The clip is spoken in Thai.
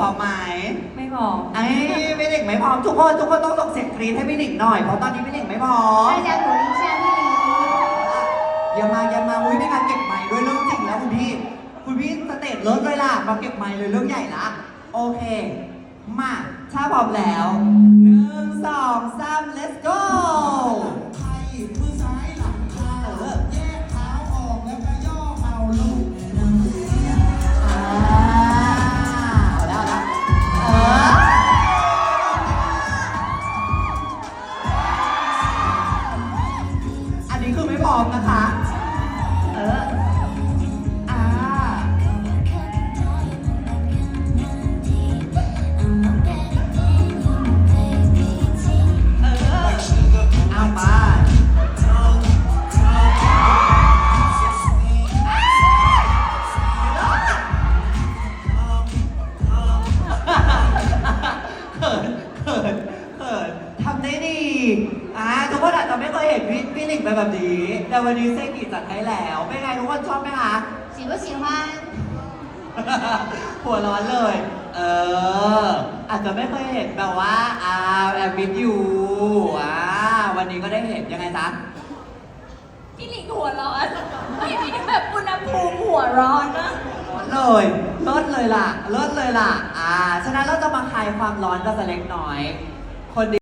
บอกไหมไม่บอกไอ้พี่หนิงไม่พร้อมทุกคนทุกคนต้องส่งเสียงกรี๊ดให้พี่หนิงหน่อยเพราะตอนนี้พี่หนิงไม่พร้อมใช่แล้วหนูลิช่พี่ลิอย่ามาอย่ามาอุ้ยไม่การเก็บไม้ด้วยเรื่องจริงแล้วคุณพี่คุณพี่สเตจเลิศเลยล่ะมาเก็บไม้เลยเรื่องใหญ่ละโอเคมาถ้าพร้อมแล้วหนึ่งสองสาม อ่า ทุกคนอาจจะไม่เคยเห็นพี่พี่หลิงเป็นแบบนี้ แต่วันนี้เซกิจัดให้แล้ว เป็นไงทุกคนชอบไหมคะ 喜不喜欢？ หัวร้อนเลย เออ อาจจะไม่เคยเห็นแบบว่า อ่าแอบมิดอยู่ อ่า วันนี้ก็ได้เห็นยังไงจ๊ะ พี่หลิงหัวร้อนไม่มีแบบอุณหภูมิหัวร้อนนะ ร้อนเลยเลิศเลยล่ะ เลิศเลยล่ะ อ่า ฉะนั้นเราจะมาคลายความร้อนกันสักเล็กน้อย คนดี